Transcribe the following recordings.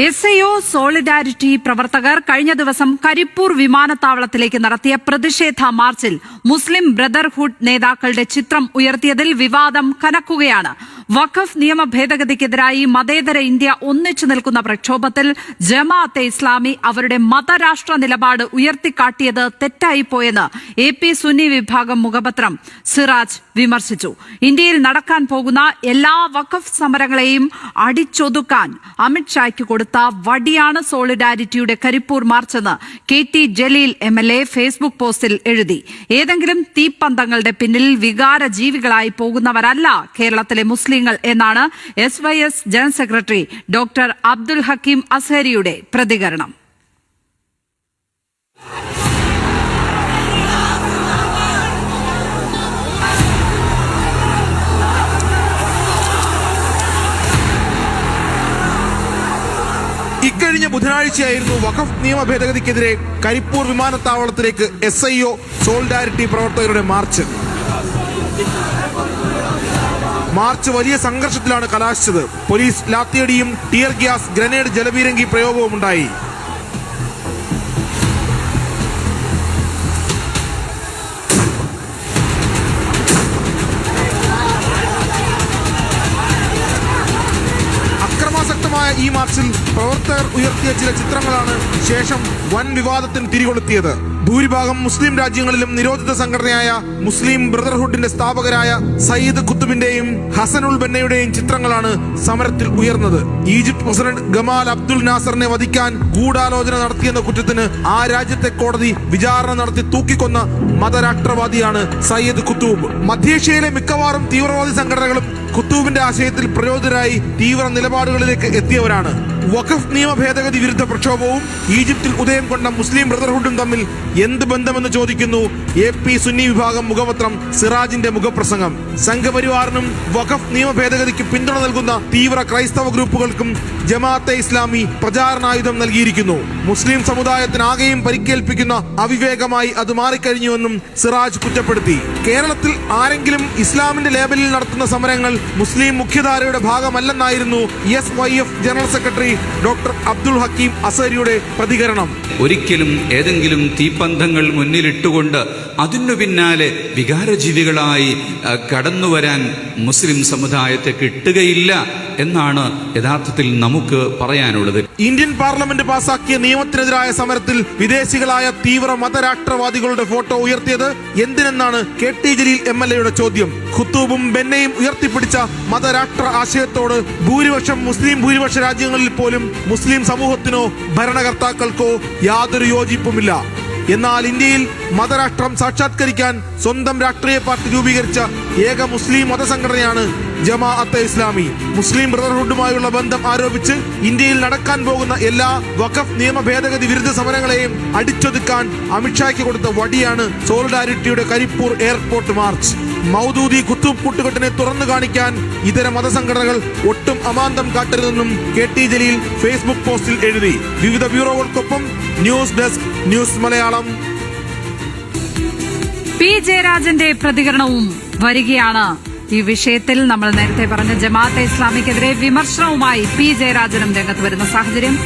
S I O solidarity പ്രവർത്തകർ കഴിഞ്ഞ ദിവസം കരിപ്പൂർ വിമാനത്താവളത്തിലേക്ക് നടത്തിയ പ്രതിഷേധ മാർച്ചിൽ മുസ്ലിം ബ്രദർഹുഡ് നേതാക്കളുടെ ചിത്രം ഉയർത്തിയതിൽ വിവാദം കനക്കുകയാണ്. വഖഫ് നിയമ ഭേദഗതിക്കെതിരായി മതേതര ഇന്ത്യ ഒന്നിച്ചു നിൽക്കുന്ന പ്രക്ഷോഭത്തിൽ ജമാഅത്തെ ഇസ്ലാമി അവരുടെ മതരാഷ്ട്ര നിലപാട് ഉയർത്തിക്കാട്ടിയത് തെറ്റായിപ്പോയെന്ന് എ പി സുന്നി വിഭാഗം മുഖപത്രം സിറാജ് വിമർശിച്ചു. ഇന്ത്യയിൽ നടക്കാൻ പോകുന്ന എല്ലാ വഖഫ് സമരങ്ങളെയും അടിച്ചൊതുക്കാൻ അമിത്ഷായ്ക്ക് കൊടുത്ത വടിയാണ് സോളിഡാരിറ്റിയുടെ Karipur മാർച്ചെന്ന് K T Jaleel M L A Facebook പോസ്റ്റിൽ എഴുതി. ഏതെങ്കിലും തീപ്പന്തങ്ങളുടെ പിന്നിൽ വികാര ജീവികളായി പോകുന്നവരല്ല കേരളത്തിലെ മുസ്ലിങ്ങൾ എന്നാണ് S Y S general secretary doctor Abdul Hakeem അസഹരിയുടെ പ്രതികരണം. ഇക്കഴിഞ്ഞ ബുധനാഴ്ചയായിരുന്നു വഖഫ് നിയമ ഭേദഗതിക്കെതിരെ കരിപ്പൂർ വിമാനത്താവളത്തിലേക്ക് എസ് ഐ ഒ സോളിഡാരിറ്റി പ്രവർത്തകരുടെ മാർച്ച്. മാർച്ച് വലിയ സംഘർഷത്തിലാണ് കലാശിച്ചത്. പോലീസ് ലാത്തിയടിയും ടിയർ ഗ്യാസ് ഗ്രനേഡ് ജലപീരങ്കി പ്രയോഗവും ഉണ്ടായി ഈ മാർച്ചിൽ പ്രവർത്തകർ ഉയർത്തിയ ചില ചിത്രങ്ങളാണ് ശേഷം വൻ വിവാദത്തിന് തിരികൊളുത്തിയത്. ഭൂരിഭാഗം മുസ്ലിം രാജ്യങ്ങളിലും നിരോധിത സംഘടനയായ മുസ്ലിം ബ്രദർഹുഡിന്റെ സ്ഥാപകരായ സയ്യിദ് കുത്തുബിന്റെയും ഹസനുൽ ബന്നയുടെയും ചിത്രങ്ങളാണ് സമരത്തിൽ ഉയർന്നത്. ഈജിപ്ത് പ്രസിഡന്റ് ഗമാൽ അബ്ദുൽ നാസറിനെ വധിക്കാൻ ഗൂഢാലോചന നടത്തിയെന്ന കുറ്റത്തിന് ആ രാജ്യത്തെ കോടതി വിചാരണ നടത്തി തൂക്കിക്കൊന്ന മതരാഷ്ട്രവാദിയാണ് സയ്യിദ് കുത്തൂബ് മധ്യേഷ്യയിലെ മിക്കവാറും തീവ്രവാദി സംഘടനകളും കുത്തൂബിന്റെ ആശയത്തിൽ പ്രയോജനരായി തീവ്ര നിലപാടുകളിലേക്ക് എത്തിയവരാണ്. വഖഫ് നിയമ ഭേദഗതി വിരുദ്ധ പ്രക്ഷോഭവും ഈജിപ്തിൽ ഉദയം കൊണ്ട മുസ്ലിം ബ്രദർഹുഡും തമ്മിൽ എന്ത് ബന്ധമെന്ന് ചോദിക്കുന്നു? എ പി സുന്നി വിഭാഗം മുഖപത്രം സിറാജിന്റെ മുഖപ്രസംഗം. സംഘപരിവാറിനും വഖഫ് നിയമ ഭേദഗതിക്ക് പിന്തുണ നൽകുന്ന തീവ്ര ക്രൈസ്തവ ഗ്രൂപ്പുകൾക്കും ജമാഅത്തെ ഇസ്ലാമി പ്രചാരണായുധം നൽകിയിരിക്കുന്നു. മുസ്ലിം സമുദായത്തിനാകെയും പരിക്കേൽപ്പിക്കുന്ന അവിവേകമായി അത് മാറിക്കഴിഞ്ഞുവെന്നും സിറാജ് കുറ്റപ്പെടുത്തി. കേരളത്തിൽ ആരെങ്കിലും ഇസ്ലാമിന്റെ ലേബലിൽ നടത്തുന്ന സമരങ്ങൾ മുസ്ലിം മുഖ്യധാരയുടെ ഭാഗമല്ലെന്നായിരുന്നു S Y F general secretary doctor Abdul Hakeem അസരിയുടെ പ്രതികരണം. ഒരിക്കലും ഏതെങ്കിലും തീപ്പന്തങ്ങൾ മുന്നിലിട്ടുകൊണ്ട് അതിനു പിന്നാലെ വികാരജീവികളായി കടന്നു വരാൻ മുസ്ലിം സമുദായത്തെ കിട്ടുകയില്ല എന്നാണ് യഥാർത്ഥത്തിൽ നമുക്ക് പറയാനുള്ളത്. ഇന്ത്യൻ പാർലമെന്റ് പാസാക്കിയ നിയമത്തിനെതിരായ സമരത്തിൽ വിദേശികളായ തീവ്ര മതരാഷ്ട്രവാദികളുടെ ഫോട്ടോ ഉയർത്തിയത് എന്തിനെന്നാണ് K T Jaleel M L എയുടെ ചോദ്യം. ഖുത്തൂബും ബെന്നയും ഉയർത്തിപ്പിടിച്ച മതരാഷ്ട്ര ആശയത്തോട് ഭൂരിപക്ഷം മുസ്ലിം ഭൂരിപക്ഷ രാജ്യങ്ങളിൽ പോലും മുസ്ലിം സമൂഹത്തിനോ ഭരണകർത്താക്കൾക്കോ യാതൊരു യോജിപ്പുമില്ല. എന്നാൽ ഇന്ത്യയിൽ മതരാഷ്ട്രം സാക്ഷാത്കരിക്കാൻ സ്വന്തം രാഷ്ട്രീയ പാർട്ടി രൂപീകരിച്ച ഏക മുസ്ലിം മതസംഘടനയാണ് ജമാഅത്തെ ഇസ്ലാമി. മുസ്ലിം ബ്രദർഹുഡുമായുള്ള ബന്ധം ആരോപിച്ച് ഇന്ത്യയിൽ നടക്കാൻ പോകുന്ന എല്ലാ വഖഫ് നിയമ ഭേദഗതി വിരുദ്ധ സമരങ്ങളെയും അടിച്ചൊതുക്കാൻ അമിത്ഷായ്ക്ക് കൊടുത്ത വടിയാണ് സോളിഡാരിറ്റിയുടെ Karipur airport march. Maududi Qutb കൂട്ടുകെട്ടിനെ തുറന്നു കാണിക്കാൻ ഇതര മതസംഘടനകൾ ഒട്ടും അമാന്തം കാട്ടരുതെന്നും കെ ടി ജലീൽ ഫേസ്ബുക്ക് പോസ്റ്റിൽ എഴുതി. വിവിധ ബ്യൂറോകൾക്കൊപ്പം news desk news Malayalam. P. ജയരാജന്റെ പ്രതികരണവും വരികയാണ്. ഈ വിഷയത്തിൽ നമ്മൾ നേരത്തെ പറഞ്ഞ ജമാഅത്തെ ഇസ്ലാമിക്കെതിരെ വിമർശനവുമായി പി. ജയരാജനും രംഗത്ത് വരുന്ന സാഹചര്യം.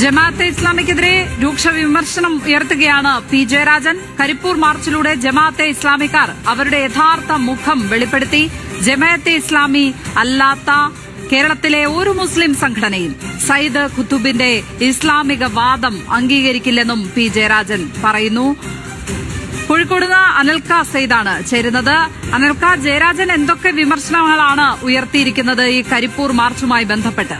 ജമാഅത്തെ ഇസ്ലാമിക്കെതിരെ രൂക്ഷ വിമർശനം ഉയർത്തുകയാണ് പി ജയരാജൻ. കരിപ്പൂർ മാർച്ചിലൂടെ ജമാഅത്തെ ഇസ്ലാമിക്കാർ അവരുടെ യഥാർത്ഥ മുഖം വെളിപ്പെടുത്തി. ജമാഅത്തെ ഇസ്ലാമി അല്ലാത്ത കേരളത്തിലെ ഒരു മുസ്ലിം സംഘടനയും സയ്യിദ് ഖുത്തുബിന്റെ ഇസ്ലാമിക വാദം അംഗീകരിക്കില്ലെന്നും പി ജയരാജൻ പറയുന്നു. കോഴിക്കോട് അനിൽക്ക സെയ്ദാണ് ചേരുന്നത്. അനൽക്ക ജയരാജൻ എന്തൊക്കെ വിമർശനങ്ങളാണ് ഉയർത്തിയിരിക്കുന്നത് ഈ കരിപ്പൂർ മാർച്ചുമായി ബന്ധപ്പെട്ട്?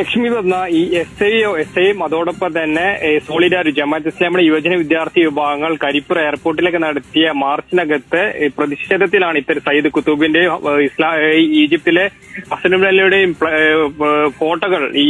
ലക്ഷ്മി തന്ന ഈ എസ് ഐ എസ് ഐയും അതോടൊപ്പം തന്നെ സോളിഡാർ ജമാഅത്ത് ഇസ്ലാമിയുടെ യുവജന വിദ്യാർത്ഥി വിഭാഗങ്ങൾ കരിപ്പൂർ എയർപോർട്ടിലേക്ക് നടത്തിയ മാർച്ചിനകത്ത് പ്രതിഷേധത്തിലാണ് ഇത്തരം സയ്യിദ് കുത്തൂബിന്റെയും ഏഹ്, ഇസ്ലാ ഈജിപ്തിലെ അസനുബലയുടെയും ഫോട്ടോകൾ ഈ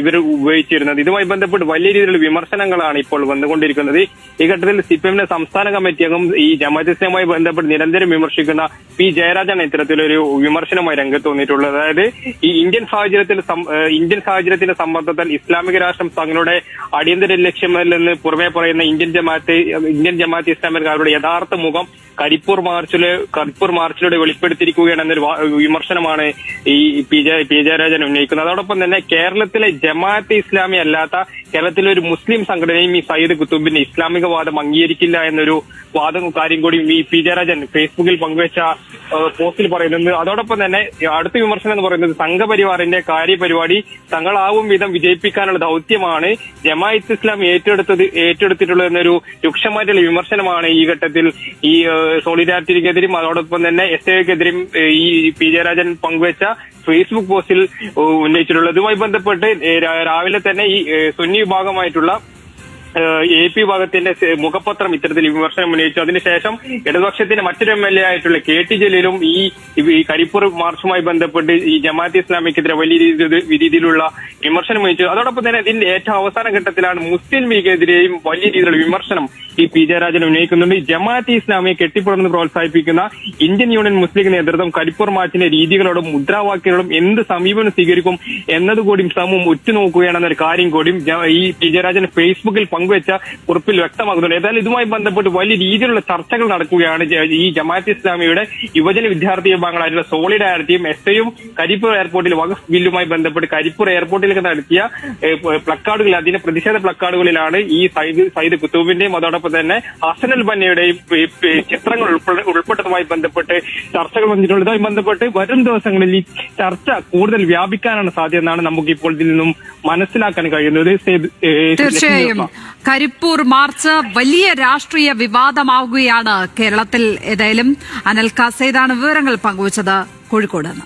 ഇവർ ഉപയോഗിച്ചിരുന്നത്. ഇതുമായി ബന്ധപ്പെട്ട് വലിയ രീതിയിലുള്ള വിമർശനങ്ങളാണ് ഇപ്പോൾ വന്നുകൊണ്ടിരിക്കുന്നത്. ഈ ഘട്ടത്തിൽ സിപിഎമ്മിന്റെ സംസ്ഥാന കമ്മിറ്റി അംഗം ഈ ജമാഅത്ത് ഇസ്ലാമുമായി ബന്ധപ്പെട്ട് നിരന്തരം വിമർശിക്കുന്ന പി ജയരാജാണ് ഇത്തരത്തിലൊരു വിമർശനമായി രംഗത്ത് വന്നിട്ടുള്ളത്. അതായത് ഈ ഇന്ത്യൻ സാഹചര്യത്തിൽ സം- ഇന്ത്യൻ സാഹചര്യത്തിന്റെ സമ്മർദ്ദത്താൽ ഇസ്ലാമിക രാഷ്ട്രം തങ്ങളുടെ അടിയന്തര ലക്ഷ്യമല്ലെന്ന് പുറമെ പറയുന്ന ഇന്ത്യൻ ജമാഅത്ത് ഇന്ത്യൻ ജമാഅത്ത് ഇസ്ലാമിക്കാരുടെ യഥാർത്ഥ മുഖം കരിപ്പൂർ മാർച്ചിൽ കരിപ്പൂർ മാർച്ചിലൂടെ വെളിപ്പെടുത്തിയിരിക്കുകയാണ് എന്നൊരു വിമർശനമാണ് ഈ പി ജെ പി ജയരാജൻ ഉന്നയിക്കുന്നത്. അതോടൊപ്പം തന്നെ കേരളത്തിലെ ജമാഅത്ത് ഇസ്ലാമി അല്ലാത്ത കേരളത്തിലെ ഒരു മുസ്ലിം സംഘടനയും ഈ സയ്യിദ് കുത്തുബിന്റെ ഇസ്ലാമിക വാദം അംഗീകരിക്കില്ല എന്നൊരു വാദം കാര്യം കൂടി ഈ പി ജയരാജൻ ഫേസ്ബുക്കിൽ പങ്കുവച്ച പോസ്റ്റിൽ പറയുന്നത്. അതോടൊപ്പം തന്നെ അടുത്ത വിമർശനം എന്ന് പറയുന്നത് സംഘപരിവാറിന്റെ കാര്യപരിപാടി തങ്ങളാവും വിധം വിജയിപ്പിക്കാനുള്ള ദൗത്യമാണ് ജമാഅത്ത് ഇസ്ലാം ഏറ്റെടുത്തത് ഏറ്റെടുത്തിട്ടുള്ളത് എന്നൊരു രൂക്ഷമായിട്ടുള്ള വിമർശനമാണ് ഈ ഘട്ടത്തിൽ ഈ സോളിഡാരിറ്റിക്കെതിരും അതോടൊപ്പം തന്നെ എസ് എക്കെതിരും ഈ പി ജയരാജൻ പങ്കുവച്ച ഫേസ്ബുക്ക് പോസ്റ്റിൽ ഉന്നയിച്ചിട്ടുള്ളതുമായി ബന്ധപ്പെട്ട് രാവിലെ തന്നെ ഈ സുന്നി വിഭാഗമായിട്ടുള്ള എ പി വിഭാഗത്തിന്റെ മുഖപത്രം ഇത്തരത്തിൽ വിമർശനം ഉന്നയിച്ചു. അതിനുശേഷം ഇടതുപക്ഷത്തിന്റെ മറ്റൊരു എം എൽ എ ആയിട്ടുള്ള കെ ടി ജലീലും ഈ കരിപ്പൂർ മാർച്ചുമായി ബന്ധപ്പെട്ട് ഈ ജമാഅത്ത് ഇസ്ലാമിക്കെതിരെ വലിയ രീതി രീതിയിലുള്ള വിമർശനം ഉന്നയിച്ചു. അതോടൊപ്പം തന്നെ ഇതിന്റെ ഏറ്റവും അവസാന ഘട്ടത്തിലാണ് മുസ്ലിം ലീഗിനെതിരെയും വലിയ രീതിയിലുള്ള വിമർശനം ഈ പി ജയരാജൻ ഉന്നയിക്കുന്നുണ്ട് ജമാഅത്ത് ഇസ്ലാമിയെ കെട്ടിപ്പുറന്ന് പ്രോത്സാഹിപ്പിക്കുന്ന ഇന്ത്യൻ യൂണിയൻ മുസ്ലിം നേതൃത്വം കരിപ്പൂർ മാച്ചിന്റെ രീതികളോടും മുദ്രാവാക്യങ്ങളോടും എന്ത് സമീപനം സ്വീകരിക്കും എന്നതുകൂടി സമൂഹം ഉറ്റുനോക്കുകയാണെന്നൊരു കാര്യം കൂടിയും ഈ പി ജയരാജൻ ഫേസ്ബുക്കിൽ പങ്കുവച്ച കുറിപ്പിൽ വ്യക്തമാക്കുന്നുണ്ട്. ഏതായാലും ഇതുമായി ബന്ധപ്പെട്ട് വലിയ രീതിയിലുള്ള ചർച്ചകൾ നടക്കുകയാണ് ഈ ജമാഅത്ത് ഇസ്ലാമിയുടെ യുവജന വിദ്യാർത്ഥി വിഭാഗങ്ങളായിട്ടുള്ള സോളിഡാരിറ്റിയും എസ് ഐയും കരിപ്പൂർ എയർപോർട്ടിൽ വഖഫ് ബില്ലുമായി ബന്ധപ്പെട്ട് കരിപ്പൂർ എയർപോർട്ടിലേക്ക് നടത്തിയ പ്ലക്കാർഡുകൾ അതിന്റെ പ്രതിഷേധ പ്ലക്കാർഡുകളിലാണ് ഈ സൈദ് സൈദ് കുത്തൂബിന്റെയും അതോടൊപ്പം തന്നെ ഹസനൽ ബന്നയുടെയും ചിത്രങ്ങൾ ഉൾപ്പെടെ ഉൾപ്പെട്ടതുമായി ബന്ധപ്പെട്ട് ചർച്ചകൾ വന്നിട്ടുള്ളത് ഇതുമായി ബന്ധപ്പെട്ട് വരും ദിവസങ്ങളിൽ ഈ ചർച്ച കൂടുതൽ വ്യാപിക്കാനാണ് സാധ്യത എന്നാണ് നമുക്ക് ഇപ്പോൾ ഇതിൽ നിന്നും മനസ്സിലാക്കാൻ കഴിയുന്നത്. തീർച്ചയായും. കരിപ്പൂർ മാർച്ച് വലിയ രാഷ്ട്രീയ വിവാദമാവുകയാണ് കേരളത്തിൽ ഏതായാലും. അനൽ കാസേതാണ് വിവരങ്ങൾ പങ്കുവച്ചത് കോഴിക്കോട് നിന്ന്?